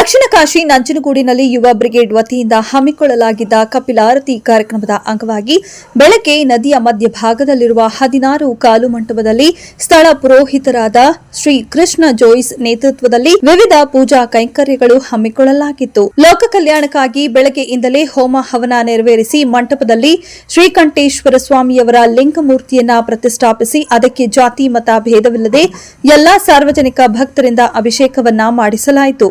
ದಕ್ಷಿಣ ಕಾಶಿ ನಂಜನಗೂಡಿನಲ್ಲಿ ಯುವ ಬ್ರಿಗೇಡ್ ವತಿಯಿಂದ ಹಮ್ಮಿಕೊಳ್ಳಲಾಗಿದ್ದ ಕಪಿಲಾರತಿ ಕಾರ್ಯಕ್ರಮದ ಅಂಗವಾಗಿ ಬೆಳಗ್ಗೆ ನದಿಯ ಮಧ್ಯಭಾಗದಲ್ಲಿರುವ ಹದಿನಾರು ಕಾಲು ಮಂಟಪದಲ್ಲಿ ಸ್ಥಳ ಪುರೋಹಿತರಾದ ಶ್ರೀ ಕೃಷ್ಣ ಜೋಯಿಸ್ ನೇತೃತ್ವದಲ್ಲಿ ವಿವಿಧ ಪೂಜಾ ಕೈಂಕರ್ಯಗಳು ಹಮ್ಮಿಕೊಳ್ಳಲಾಗಿತ್ತು. ಲೋಕ ಕಲ್ಯಾಣಕ್ಕಾಗಿ ಬೆಳಗ್ಗೆಯಿಂದಲೇ ಹೋಮ ಹವನ ನೆರವೇರಿಸಿ ಮಂಟಪದಲ್ಲಿ ಶ್ರೀಕಂಠೇಶ್ವರ ಸ್ವಾಮಿಯವರ ಲಿಂಗಮೂರ್ತಿಯನ್ನ ಪ್ರತಿಷ್ಠಾಪಿಸಿ ಅದಕ್ಕೆ ಜಾತಿ ಮತ ಭೇದವಿಲ್ಲದೆ ಎಲ್ಲಾ ಸಾರ್ವಜನಿಕ ಭಕ್ತರಿಂದ ಅಭಿಷೇಕವನ್ನ ಮಾಡಿಸಲಾಯಿತು.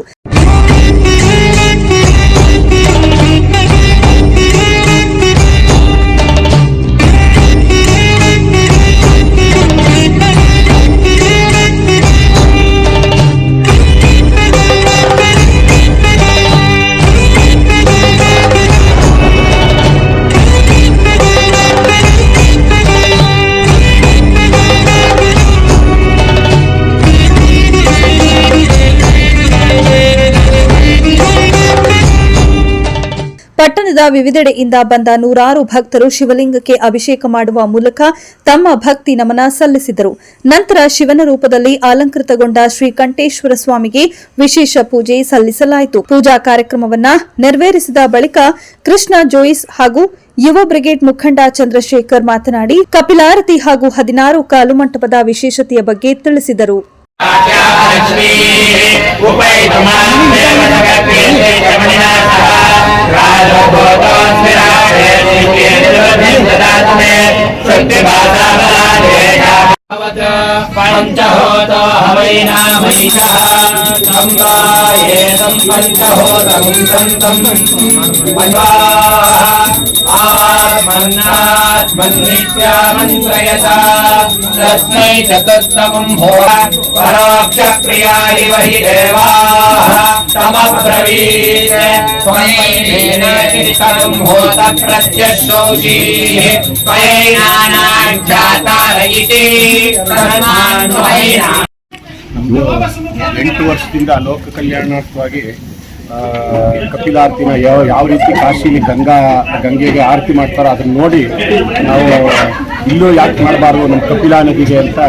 ಪಟ್ಟಣದ ವಿವಿಧೆಡೆಯಿಂದ ಬಂದ ನೂರಾರು ಭಕ್ತರು ಶಿವಲಿಂಗಕ್ಕೆ ಅಭಿಷೇಕ ಮಾಡುವ ಮೂಲಕ ತಮ್ಮ ಭಕ್ತಿ ನಮನ ಸಲ್ಲಿಸಿದರು. ನಂತರ ಶಿವನ ರೂಪದಲ್ಲಿ ಅಲಂಕೃತಗೊಂಡ ಶ್ರೀಕಂಠೇಶ್ವರ ಸ್ವಾಮಿಗೆ ವಿಶೇಷ ಪೂಜೆ ಸಲ್ಲಿಸಲಾಯಿತು. ಪೂಜಾ ಕಾರ್ಯಕ್ರಮವನ್ನು ನೆರವೇರಿಸಿದ ಬಳಿಕ ಕೃಷ್ಣ ಜೋಯಿಸ್ ಹಾಗೂ ಯುವ ಬ್ರಿಗೇಡ್ ಮುಖಂಡ ಚಂದ್ರಶೇಖರ್ ಮಾತನಾಡಿ, ಕಪಿಲಾರತಿ ಹಾಗೂ ಹದಿನಾರು ಕಾಲು ಮಂಟಪದ ವಿಶೇಷತೆಯ ಬಗ್ಗೆ ತಿಳಿಸಿದರು. दिव्येन्द्रभिन्ददातु मे शक्तिभासामलादेशा पञ्चहोतो हवैनामैनाम्बायेदं तस्मै भोः देवाः ಎಂಟು ವರ್ಷದಿಂದ ಲೋಕ ಕಲ್ಯಾಣಾರ್ಥವಾಗಿ ಕಪಿಲಾರ್ತಿನ ಯಾವ ಯಾವ ರೀತಿ ಕಾಶಿಲಿ ಗಂಗಾ, ಗಂಗೆಗೆ ಆರತಿ ಮಾಡ್ತಾರೋ ಅದನ್ನು ನೋಡಿ ನಾವು ಇಲ್ಲೂ ಯಾಕೆ ಮಾಡಬಾರ್ದು, ನಮ್ಮ ಕಪಿಲಾ ನದಿಗೆ ಅಂತ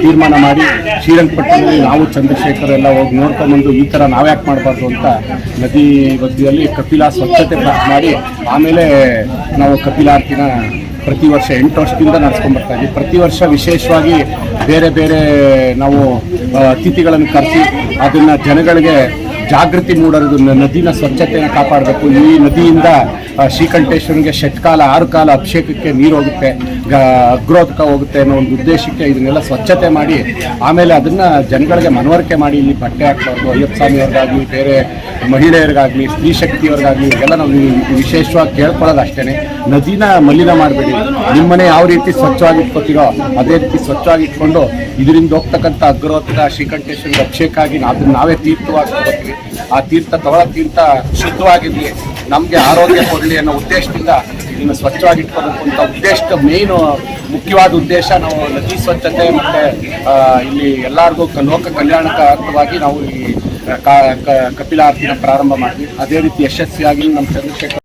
ತೀರ್ಮಾನ ಮಾಡಿ ಶ್ರೀರಂಗಪಟ್ಟಣದಲ್ಲಿ ನಾವು ಚಂದ್ರಶೇಖರ್ ಎಲ್ಲ ಹೋಗಿ ನೋಡ್ಕೊಂಡ್ಬಂದು ಈ ಥರ ನಾವು ಯಾಕೆ ಮಾಡಬಾರ್ದು ಅಂತ ನದಿ ಬದಿಯಲ್ಲಿ ಕಪಿಲಾ ಸ್ವಚ್ಛತೆ ಮಾಡಿ, ಆಮೇಲೆ ನಾವು ಕಪಿಲಾರ್ತಿನ ಪ್ರತಿ ವರ್ಷ ಎಂಟು ವರ್ಷದಿಂದ ನಡ್ಸ್ಕೊಂಡ್ ಬರ್ತಾ ಇದ್ವಿ ಪ್ರತಿ ವರ್ಷ ವಿಶೇಷವಾಗಿ ಬೇರೆ ಬೇರೆ ನಾವು ಅತಿಥಿಗಳನ್ನು ಕರೆಸಿ ಅದನ್ನು ಜನಗಳಿಗೆ ಜಾಗೃತಿ ಮೂಡೋದು ನದಿನ ಸ್ವಚ್ಛತೆಯನ್ನು ಕಾಪಾಡಬೇಕು. ಈ ನದಿಯಿಂದ ಶ್ರೀಕಂಠೇಶ್ವರನಿಗೆ ಷಟ್ಕಾಲ ಆರು ಕಾಲ ಅಭಿಷೇಕಕ್ಕೆ ನೀರು ಹೋಗುತ್ತೆ, ಗ, ಅಗ್ರೋದಕ ಹೋಗುತ್ತೆ ಅನ್ನೋ ಒಂದು ಉದ್ದೇಶಕ್ಕೆ ಇದನ್ನೆಲ್ಲ ಸ್ವಚ್ಛತೆ ಮಾಡಿ, ಆಮೇಲೆ ಅದನ್ನು ಜನಗಳಿಗೆ ಮನವರಿಕೆ ಮಾಡಿ ಇಲ್ಲಿ ಬಟ್ಟೆ ಹಾಕ್ಬಾರ್ದು. ಅಯ್ಯಪ್ಪ ಸ್ವಾಮಿಯವ್ರಿಗಾಗಲಿ, ಬೇರೆ ಮಹಿಳೆಯರಿಗಾಗಲಿ, ಸ್ತ್ರೀ ಶಕ್ತಿಯವ್ರಿಗಾಗಲಿ, ಇವೆಲ್ಲ ನಾವು ವಿಶೇಷವಾಗಿ ಕೇಳ್ಕೊಳ್ಳೋದು ಅಷ್ಟೇ ನದಿನ ಮಲಿನ ಮಾಡಬೇಡಿ. ನಿಮ್ಮನೆ ಯಾವ ರೀತಿ ಸ್ವಚ್ಛವಾಗಿ ಇಟ್ಕೋತೀರೋ, ಅದೇ ರೀತಿ ಸ್ವಚ್ಛವಾಗಿ ಇಟ್ಕೊಂಡು ಇದರಿಂದ ಹೋಗ್ತಕ್ಕಂಥ ಅಗ್ರೋತ್ಕ ಶ್ರೀಕಂಠೇಶ್ವರ ಅಭಿಷೇಕ ಆಗಿ ಅದನ್ನು ನಾವೇ ತೀರ್ಥವಾಗಿ ಆ ತೀರ್ಥ ತಗೊಳ್ಳೋ ತೀರ್ಥ ಶುದ್ಧವಾಗಿರಲಿ. ನಮಗೆ ಆರೋಗ್ಯ ಕೊಡಲಿ ಅನ್ನೋ ಉದ್ದೇಶದಿಂದ ಇದನ್ನು ಸ್ವಚ್ಛವಾಗಿ ಇಟ್ಕೋಬೇಕು ಅಂತ ಉದ್ದೇಶದ ಮೇಯ್ನು ಮುಖ್ಯವಾದ ಉದ್ದೇಶ ನಾವು ನದಿ ಸ್ವಚ್ಛತೆ ಮತ್ತು ಇಲ್ಲಿ ಎಲ್ಲರಿಗೂ ಲೋಕ ಕಲ್ಯಾಣಕಾರ್ಥವಾಗಿ ನಾವು ಈ ಕಪಿಲಾರತಿನ ಪ್ರಾರಂಭ ಮಾಡಿದ್ವಿ ಅದೇ ರೀತಿ ಯಶಸ್ವಿಯಾಗಿ ನಮ್ಮ ಚಂದ್ರಶೇಖರ್